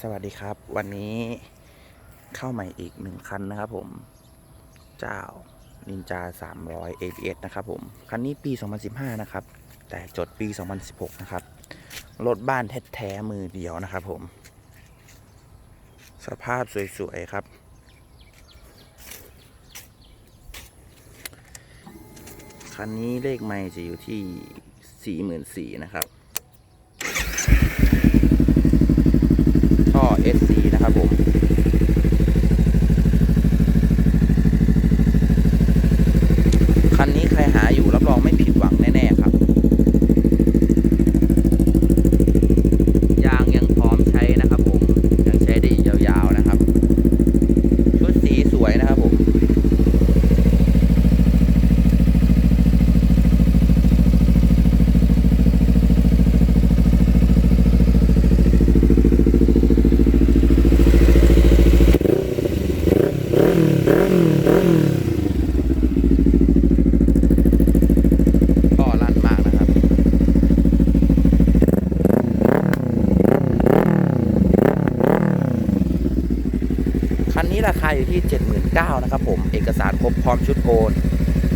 สวัสดีครับ วันนี้เข้าใหม่อีกหนึ่งคันนะครับผม เจ้านินจา 300 ABS นะครับผม คันนี้ปี 2015 นะครับ แต่จดปี 2016 นะครับ รถบ้านแท้ๆมือเดียวนะครับผม สภาพสวย ๆ ครับ คันนี้เลขไม่จะอยู่ที่ 44,000นะครับ สีนะครับผม คันนี้ใครหาอยู่รับรองไม่ผิดหวังแน่ ๆ ครับ ยางยังพร้อมใช้นะครับผม ยังใช้ได้อีกยาว ๆ นะครับ ชุดสีสวยนะครับผม ก็ลั่นมากนะครับ คั นี้ราคาอยู่ที่ 79,000นะครับผม เอกสารครบพร้อมชุดโอน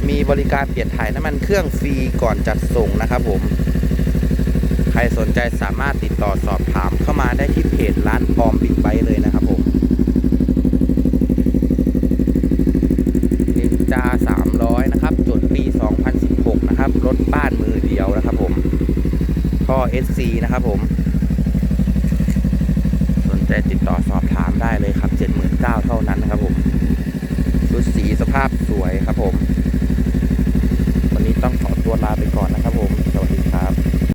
มีบริการเปลี่ยนถ่ายน้ำมันเครื่องฟรีก่อนจัดส่งนะครับผม ใครสนใจสามารถติดต่อสอบถามเข้ามาได้ที่เพจร้านปอมบิ๊กไบค์เลยนะครับผมนินจา300 นะครับจดปี 2016 นะครับ รถบ้านมือเดียวนะครับผม ท่อ SC นะครับผม ใจติดต่อสอบถามได้เลยครับ 79,000เท่านั้นครับผมชุดสีสภาพสวยครับผม วันนี้ต้องขอตัวลาไปก่อนนะครับผม